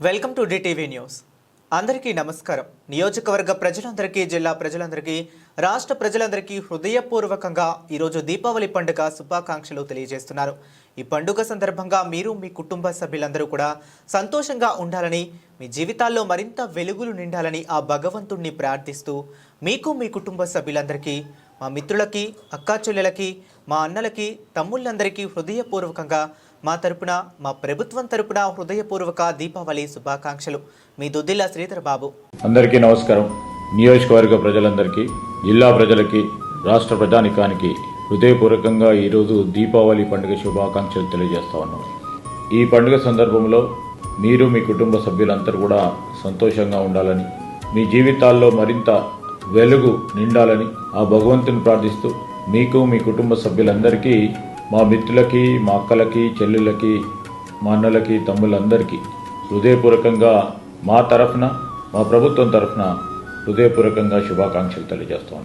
Welcome to DTV news. అందరికీ నమస్కారం. నియోజకవర్గ ప్రజలందరికీ జిల్లా ప్రజలందరికీ రాష్ట్ర ప్రజలందరికీ హృదయపూర్వకంగా ఈరోజు దీపావళి పండుగ శుభాకాంక్షలు తెలియజేస్తున్నారు. ఈ పండుగ సందర్భంగా మీరు మీ కుటుంబ సభ్యులందరూ కూడా సంతోషంగా ఉండాలని మీ జీవితాల్లో మరింత వెలుగులు నిండాలని ఆ భగవంతుణ్ణి ప్రార్థిస్తూ మీకు మీ కుటుంబ సభ్యులందరికీ మా మిత్రులకి అక్కా చెల్లెలకి మా అన్నలకి తమ్ముళ్ళందరికీ హృదయపూర్వకంగా మా తరపున మా ప్రభుత్వం తరపున హృదయపూర్వక దీపావళి శుభాకాంక్షలు. మీ దుద్దిల్ల శ్రీధర్ బాబు. అందరికీ నమస్కారం. నియోజకవర్గ ప్రజలందరికీ జిల్లా ప్రజలకి రాష్ట్ర ప్రజానికానికి హృదయపూర్వకంగా ఈరోజు దీపావళి పండుగ శుభాకాంక్షలు తెలియజేస్తా ఉన్నాం. ఈ పండుగ సందర్భంలో మీరు మీ కుటుంబ సభ్యులందరూ కూడా సంతోషంగా ఉండాలని మీ జీవితాల్లో మరింత వెలుగు నిండాలని ఆ భగవంతుని ప్రార్థిస్తూ మీకు మీ కుటుంబ సభ్యులందరికీ మా మిత్రులకి మా అక్కలకి చెల్లెళ్ళకి మా అన్నలకి తమ్ములందరికీ హృదయపూర్వకంగా మా తరఫున మా ప్రభుత్వం తరఫున హృదయపూర్వకంగా శుభాకాంక్షలు తెలియజేస్తాను